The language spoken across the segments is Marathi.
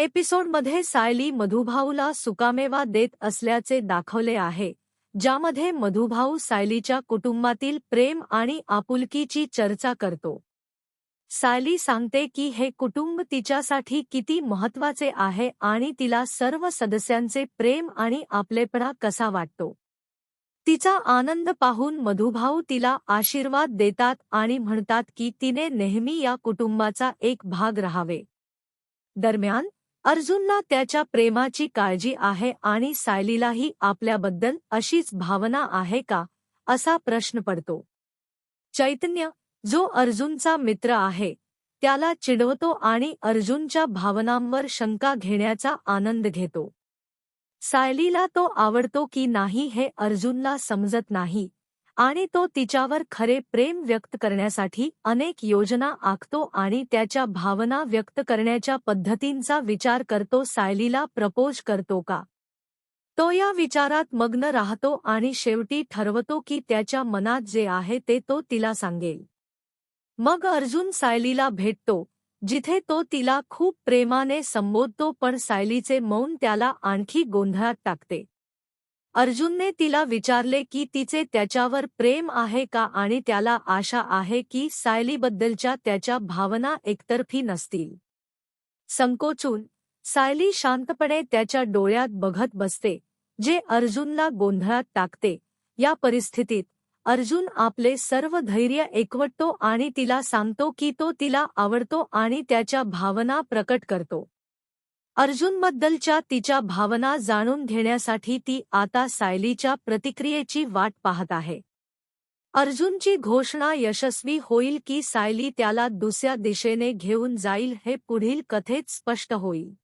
एपिसोडमध्ये सायली मधुभाऊला सुकामेवा देत असल्याचे दाखवले आहे ज्यामध्ये मधुभाऊ सायलीच्या कुटुंबातील प्रेम आणि आपुलकीची चर्चा करतो. सायली सांगते की हे कुटुंब तिच्यासाठी किती महत्त्वाचे आहे आणि तिला सर्व सदस्यांचे प्रेम आणि आपलेपणा कसा वाटतो. तिचा आनंद पाहून मधुभाऊ तिला आशीर्वाद देतात आणि म्हणतात की तिने नेहमी या कुटुंबाचा एक भाग राहावे. दरम्यान अर्जुनला त्याच्या प्रेमाची काळजी आहे आणि सायलीलाही आपल्याबद्दल अशीच भावना आहे का असा प्रश्न पडतो. चैतन्य जो अर्जुनचा मित्र आहे त्याला चिडवतो आणि अर्जुनच्या भावनांवर शंका घेण्याचा आनंद घेतो. सायलीला तो आवडतो की नाही हे अर्जुनला समजत नाही आणि तो तिच्यावर खरे प्रेम व्यक्त करण्यासाठी अनेक योजना आखतो आणि त्याच्या भावना व्यक्त करण्याच्या पद्धतींचा विचार करतो सायलीला प्रपोज करतो का? तो या विचारात मग्न राहतो आणि शेवटी ठरवतो की त्याच्या मनात जे आहे ते तो तिला सांगेल. मग अर्जुन सायलीला भेटतो जिथे तो तिला खूप प्रेमाने संबोधतो पण सायलीचे मौन त्याला आणखी गोंधळात टाकते. अर्जुनने तिला विचारले की तिचे त्याच्यावर प्रेम आहे का आणि त्याला आशा आहे की सायलीबद्दलच्या त्याच्या भावना एकतर्फी नसतील. संकोचून सायली शांतपणे त्याच्या डोळ्यात बघत बसते जे अर्जुनला गोंधळात टाकते. या परिस्थितीत अर्जुन आपले सर्व धैर्य एकवटतो आणि तिला सांगतो की तो तिला आवडतो आणि त्याच्या भावना प्रकट करतो. अर्जुनबद्दलच्या तिच्या भावना जाणून घेण्यासाठी ती आता सायलीच्या प्रतिक्रियेची वाट पाहत आहे. अर्जुनची घोषणा यशस्वी होईल की सायली त्याला दुसऱ्या दिशेने घेऊन जाईल हे पुढील कथेत स्पष्ट होईल.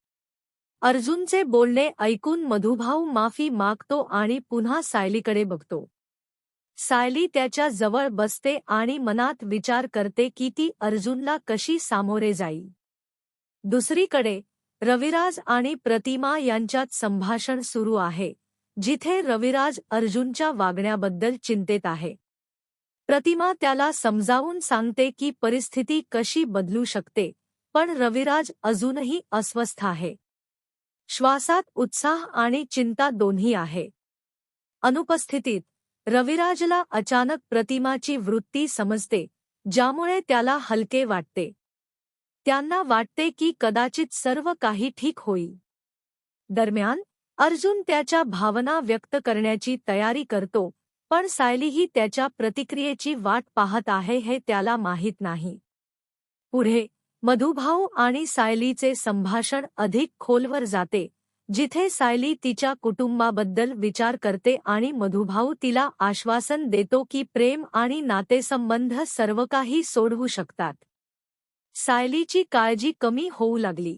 अर्जुनचे बोलणे ऐकून मधुभाऊ माफी मागतो आणि पुन्हा सायलीकडे बघतो. सायली त्याच्याजवळ बसते आणि मनात विचार करते की ती अर्जुनला कशी सामोरे जाईल. दुसरीकडे रविराज आणि प्रतिमा यांच्यात संभाषण सुरू आहे जिथे रविराज अर्जुनच्या वागण्याबद्दल चिंतेत आहे. प्रतिमा त्याला समजावून सांगते की परिस्थिती कशी बदलू शकते पण रविराज अजूनही अस्वस्थ आहे. श्वासात उत्साह आणि चिंता दोन्ही आहे. अनुपस्थितीत रविराजला अचानक प्रतिमाची वृत्ती समजते ज्यामुळे त्याला हलके वाटते. त्यांना वाटते की कदाचित सर्व काही ठीक होईल. दरम्यान अर्जुन त्याच्या भावना व्यक्त करण्याची तयारी करतो पण सायलीही त्याच्या प्रतिक्रियेची वाट पाहत आहे हे त्याला माहीत नाही. पुढे मधुभाऊ आणि सायलीचे संभाषण अधिक खोलवर जाते जिथे सायली तिच्या कुटुंबाबद्दल विचार करते आणि मधुभाऊ तिला आश्वासन देतो की प्रेम आणि नातेसंबंध सर्व काही सोडवू शकतात. सायलीची काळजी कमी होऊ लागली.